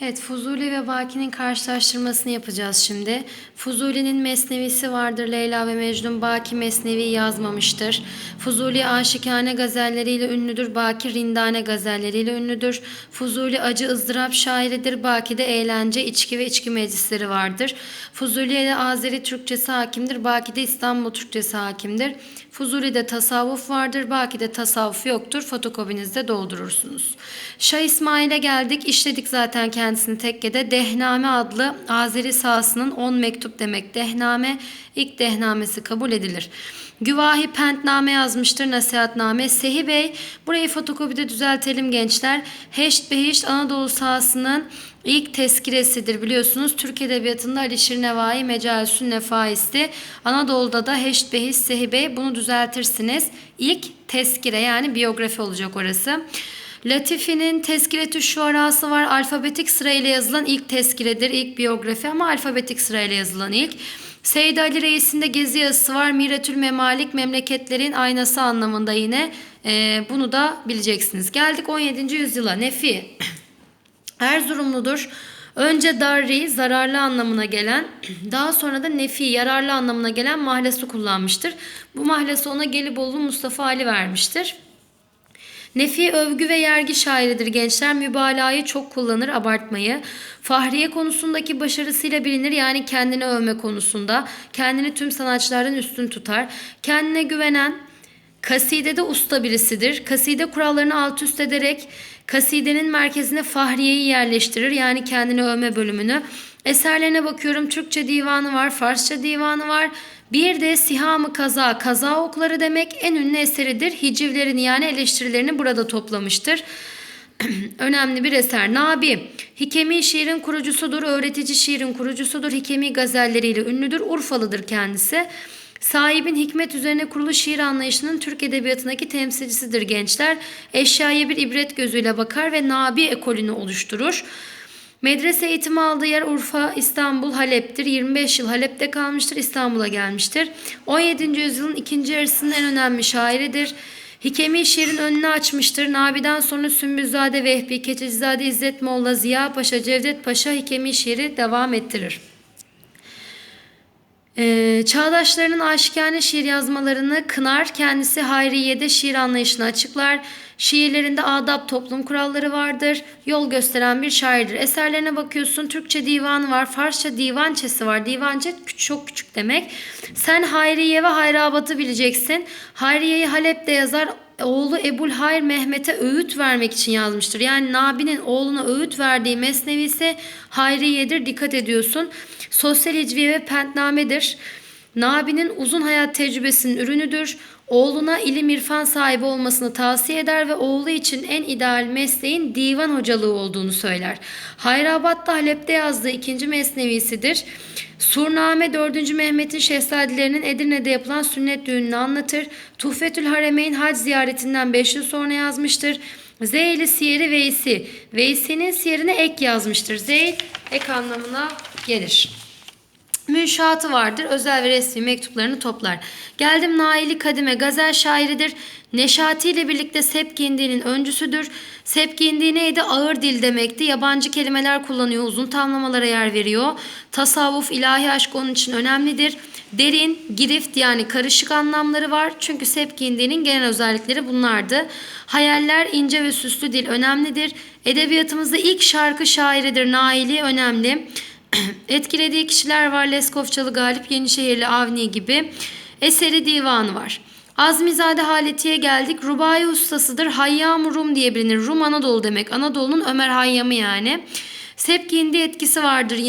Evet, Fuzuli ve Baki'nin karşılaştırmasını yapacağız şimdi. Fuzuli'nin mesnevisi vardır. Leyla ve Mecnun Baki mesnevi yazmamıştır. Fuzuli aşikane gazelleriyle ünlüdür. Baki rindane gazelleriyle ünlüdür. Fuzuli acı ızdırap şairidir. Baki'de eğlence, içki ve içki meclisleri vardır. Fuzuli'ye de Azeri Türkçesi hakimdir. Baki'de İstanbul Türkçesi hakimdir. Fuzuli'de tasavvuf vardır. Baki'de tasavvuf yoktur. Fotokopinizde doldurursunuz. Şah İsmail'e geldik. İşledik zaten kendisini tekkede. Dehname adlı Azeri sahasının 10 mektup demek. Dehname ilk dehnamesi kabul edilir. Güvahi Pentname yazmıştır nasihatname. Sehi Bey burayı fotokopide düzeltelim gençler. Heşt Behişt Anadolu sahasının ilk tezkiresidir biliyorsunuz. Türk Edebiyatı'nda Alişir Nevai Mecalisün Nefaisti. Anadolu'da da Heşt Behişt Sehi Bey bunu düzeltirsiniz. İlk tezkire yani biyografi olacak orası. Latifi'nin Tezkiretü Şuarası var. Alfabetik sırayla yazılan ilk tezkiredir, ilk biyografi ama alfabetik sırayla yazılan ilk. Seyyid Ali Reis'in de gezi yazısı var. Miretül Memalik memleketlerin aynası anlamında yine. Ee, bunu da bileceksiniz. Geldik 17. yüzyıla. Nefi. Erzurumludur. Önce darri zararlı anlamına gelen daha sonra da nefi yararlı anlamına gelen mahlesi kullanmıştır. Bu mahlesi ona Gelibolu Mustafa Ali vermiştir. Nefi övgü ve yergi şairidir gençler. Mübalağayı çok kullanır, abartmayı. Fahriye konusundaki başarısıyla bilinir. Yani kendini övme konusunda. Kendini tüm sanatçılardan üstün tutar. Kendine güvenen, kasidede usta birisidir. Kaside kurallarını alt üst ederek kasidenin merkezine Fahriye'yi yerleştirir. Yani kendini övme bölümünü. Eserlerine bakıyorum. Türkçe divanı var, Farsça divanı var. Bir de Siham-ı Kaza, kaza okları demek en ünlü eseridir. Hicivlerini yani eleştirilerini burada toplamıştır. Önemli bir eser. Nabi, Hikemi şiirin kurucusudur, öğretici şiirin kurucusudur. Hikemi gazelleriyle ünlüdür, Urfalıdır kendisi. Sahibin hikmet üzerine kurulu şiir anlayışının Türk Edebiyatı'ndaki temsilcisidir gençler. Eşyaya bir ibret gözüyle bakar ve Nabi ekolünü oluşturur. Medrese eğitimi aldığı yer Urfa, İstanbul, Halep'tir. 25 yıl Halep'te kalmıştır, İstanbul'a gelmiştir. 17. yüzyılın ikinci yarısının en önemli şairidir. Hikemi şiirin önünü açmıştır. Nabi'den sonra Sümbülzade Vehbi, Keçicizade İzzet Molla, Ziya Paşa, Cevdet Paşa Hikemi şiiri devam ettirir. Ee, çağdaşlarının aşikane şiir yazmalarını kınar, kendisi Hayriye'de şiir anlayışını açıklar. Şiirlerinde adab toplum kuralları vardır. Yol gösteren bir şairdir. Eserlerine bakıyorsun. Türkçe divanı var. Farsça divançesi var. Divançe çok küçük demek. Sen Hayriye ve Hayrabat'ı bileceksin. Hayriye'yi Halep'te yazar. Oğlu Ebul Hayr Mehmet'e öğüt vermek için yazmıştır. Yani Nabi'nin oğluna öğüt verdiği mesnevisi Hayriye'dir. Dikkat ediyorsun. Sosyal hicviye ve pentnamedir. Nabi'nin uzun hayat tecrübesinin ürünüdür. Oğluna ilim irfan sahibi olmasını tavsiye eder ve oğlu için en ideal mesleğin divan hocalığı olduğunu söyler. Hayrabat'ta Halep'te yazdığı ikinci mesnevisidir. Surname 4. Mehmet'in şehzadelerinin Edirne'de yapılan sünnet düğününü anlatır. Tuhfetül Haremeyn hac ziyaretinden 5 yıl sonra yazmıştır. Zeyli Siyeri Veysi. Veysi'nin siyerine ek yazmıştır. Zeyl ek anlamına gelir. Münşaatı vardır. Özel ve resmi mektuplarını toplar. Geldim Naili Kadime gazel şairidir. Neşati ile birlikte Sepkindi'nin öncüsüdür. Sepkindi neydi? Ağır dil demekti. Yabancı kelimeler kullanıyor. Uzun tamlamalara yer veriyor. Tasavvuf, ilahi aşk onun için önemlidir. Derin, girift yani karışık anlamları var. Çünkü Sepkindi'nin genel özellikleri bunlardı. Hayaller, ince ve süslü dil önemlidir. Edebiyatımızda ilk şarkı şairidir. Naili önemli. Etkilediği kişiler var. Leskovçalı Galip, Yenişehirli Avni gibi. Eseri divanı var. Azmizade Haleti'ye geldik. Rubai ustasıdır. Hayyam Rum diye bilinir. Rum Anadolu demek. Anadolu'nun Ömer Hayyam'ı yani. Sepki etkisi vardır yine.